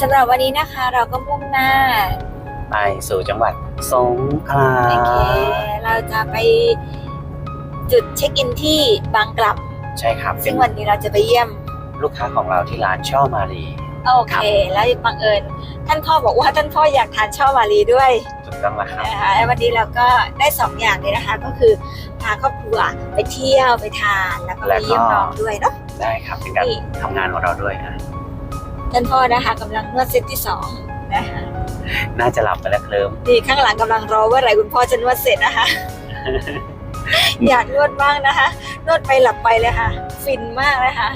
สำหรับวันนี้นะคะเราก็มุ่งหน้าไปสู่จังหวัดสงขลาโอเคเราจะไปจุดเช็คอินที่บางกลับ ใช่ครับซึ่งวันนี้เราจะไปเยี่ยมลูกค้าของเราที่ร้านช่อมารีโอเค แล้วบังเอิญท่านพ่อบอกว่าท่านพ่ออยากทานช่อมาลีด้วยถูกต้องแล้วครับนะคะแล้ววันนี้เราก็ได้สองอย่างเลยนะคะ ก็คือพาครอบครัวไปเที่ยวไปทานแล้วก็ไปเยี่ยมน้องด้วยเนาะได้ครับเป็นการนี่ทำงานของเราด้วยนะ ท่านพ่อนะคะกำลังนวดเซตที่สองนะคะน่าจะหลับไปแล้วเคลิ้มนี่ข้างหลังกำลังรอว่าไหรคุณพ่อจะนวดเสร็จนะคะ อยากนวดบ้างนะคะ นวดไปหลับไปเลยค่ะ ฟินมากเลยค่ะ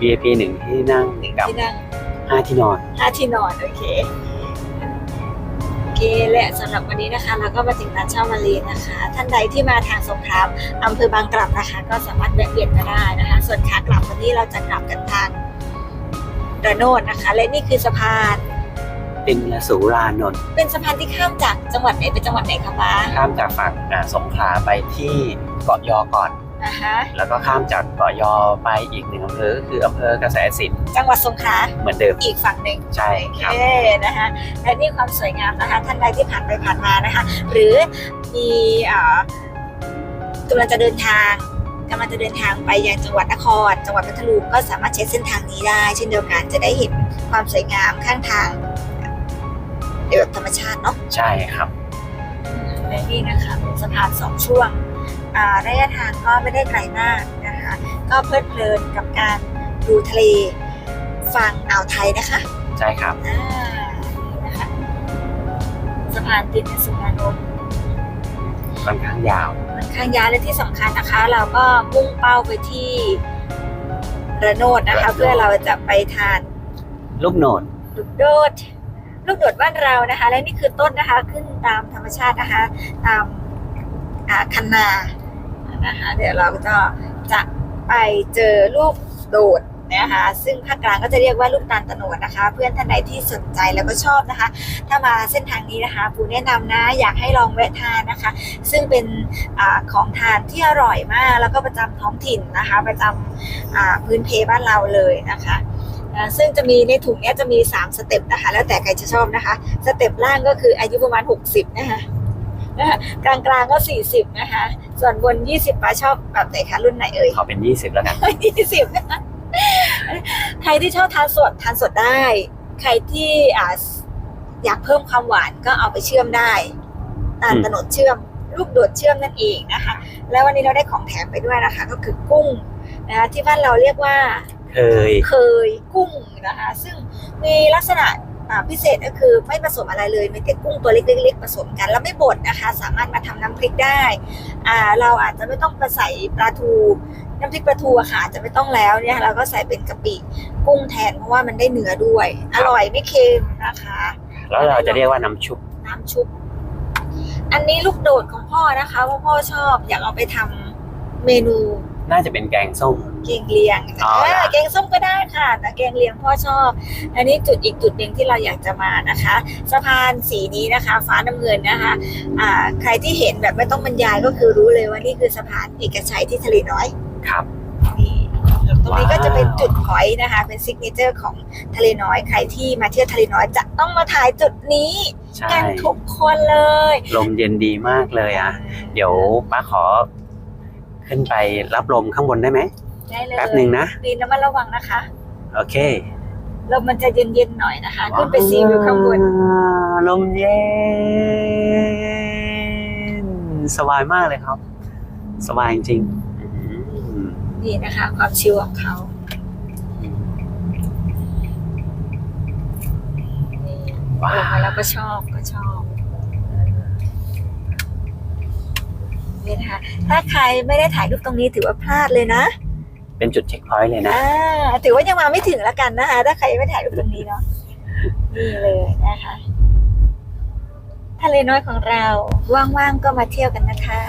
VIP หนึ่งที่นั่งกับที่นั่ง ห้าที่นอน ห้าที่นอนโอเคโอเคและสำหรับวันนี้นะคะเราก็มาถึงร้านเช่ามารีนะคะ ท่านใดที่มาทางสงขลาอำเภอบางกลับนะคะ ก็สามารถแวะเวียนมาได้นะคะ ส่วนขากลับวันนี้เราจะกลับกันทาง ระโนดนะคะ และนี่คือสะพานตินสุรานนท์เป็นสะพานที่ข้ามจากจังหวัดไหนไปจังหวัดไหนคะป้าข้ามจากฝั่งอ่าสงขลาไปที่เกาะยอก่อน นะคะแล้วก็ข้ามจากเกาะยอไปอีกหนึ่งอำเภอก็คืออำเภอกระแสสินจังหวัดสงขลาเหมือนเดิมอีกฝั่งหนึ่งใช่ครับโอเคนะคะและนี่ความสวยงามนะคะท่านใดที่ผ่านไปผ่านมานะคะ หรือมีเอ่อกำลังจะเดินทาง กำลังจะเดินทางไปยังจังหวัดนคร จังหวัดพัทลุงก็สามารถใช้เส้นทางนี้ได้ เช่นเดียวกันจะได้เห็นความสวยงามข้างทางในแบบธรรมชาติเนาะใช่ครับและนี่นะคะเป็นสะพานสองช่วงอ่าระยะทางก็ไม่ได้ไกลมากนะคะก็เพลิดเพลินกับการดูทะเลฝั่งอ่าวไทยนะคะ ใช่ครับอ่านี่นะคะสะพานติดในสุนานนท์ค่อนข้างยาวมัน ข้างยาวและที่สำคัญนะคะ เราก็มุ่งเป้าไปที่ระโนดนะคะระโนดเพื่อเราจะไปทานลูกโหนดลูกโดดลูกโดดบ้านเรานะคะ และนี่คือต้นนะคะขึ้นตามธรรมชาตินะคะ ตามอ่าคันนานะคะ เดี๋ยวเราจะจะไปเจอลูกโดด นะคะ ซึ่งภาคกลางก็จะเรียกว่าลูกตาลตะโนดนะคะ เพื่อนท่านใดที่สนใจแล้วก็ชอบนะคะ ถ้ามาเส้นทางนี้นะคะปูแนะนำนะอยากให้ลองแวะทานนะคะ ซึ่งเป็นอาของทานที่อร่อยมาก แล้วก็ประจำท้องถิ่นนะคะ ประจำอ่าพื้นเพบ้านเราเลยนะคะอ่าซึ่งจะมีในถุงเนี้ยจะมี 3 สเต็ปนะคะ แล้วแต่ใครจะชอบนะคะ สเต็ปล่างก็คืออายุประมาณ 60 นะคะนะคะกลางกลางๆก็ 40 นะคะ ส่วนบน 20ป้าชอบแบบไหนคะรุ่นไหนเอ่ยขอเป็น 20 แล้วกันยี่สิบนะคะ ใครที่ชอบทานสดทานสดได้ ใครที่อ่าอยากเพิ่มความหวานก็เอาไปเชื่อมได้ตาลอืมตะโนดเชื่อม ลูกโดดเชื่อมนั่นเองนะคะ แล้ววันนี้เราได้ของแถมไปด้วยนะคะ ก็คือกุ้งนะคะที่บ้านเราเรียกว่า เคยเคยกุ้งนะคะ ซึ่งมีลักษณะอ่า พิเศษก็คือไม่ผสมอะไรเลยมีแต่กุ้งตัวเล็กๆๆผสมกัน แล้วไม่บดนะคะ สามารถมาทำน้ำพริกได้อ่าเราอาจจะไม่ต้องไปใส่ปลาทูน้ำพริกปลาทูอะค่ะอาจจะไม่ต้องแล้วเนี่ยเราก็ใส่เป็นกะปิกุ้งแทนเพราะว่ามันได้เนื้อด้วย อร่อยไม่เค็มนะคะ แล้วเราจะเรียกว่าน้ำชุบ น้ำชุบ อันนี้ลูกโดดของพ่อนะคะเพราะพ่อชอบอยากเอาไปทำเมนู น่าจะเป็นแกงส้ม แกงเลียงอ๋อเออนะแกงส้มก็ได้ค่ะ แต่แกงเลียงพ่อชอบ อันนี้จุดอีกจุดหนึ่งที่เราอยากจะมานะคะ สะพานสีนี้นะคะ ฟ้าน้ำเงินนะคะอ่าใครที่เห็นแบบไม่ต้องบรรยายก็คือรู้เลยว่านี่คือสะพานเอกชัยที่ทะเลน้อยครับ นี่ตรงนี้ก็ว้าวจะเป็นจุดพอยต์นะคะ เป็นซิกเนเจอร์ของทะเลน้อย ใครที่มาเที่ยวทะเลน้อยจะต้องมาถ่ายจุดนี้ใช่กันทุกคนเลย ลมเย็นดีมากเลยอะ เดี๋ยวป้าขอ ขึ้นไปรับลมข้างบนได้ไหม ได้เลยแป๊บหนึ่งนะ ปีนระมัดระวังนะคะ โอเคลมมันจะเย็นๆหน่อยนะคะ ขึ้นไปซีวิวข้างบนว้าวลมเย็น สบายมากเลยครับ สบายจริงๆอืมนี่นะคะ ความชิลของเขานี่ว้าลงมาแล้วก็ชอบก็ชอบ นี่นะคะ ถ้าใครไม่ได้ถ่ายรูปตรงนี้ถือว่าพลาดเลยนะเป็นจุดเช็คพอยต์เลยนะอ่าถือว่ายังมาไม่ถึงแล้วกันนะคะ ถ้าใครไม่ถ่ายรูปตรงนี้เนาะนี่เลยนะคะทะเลน้อยของเราว่างๆก็มาเที่ยวกันนะคะ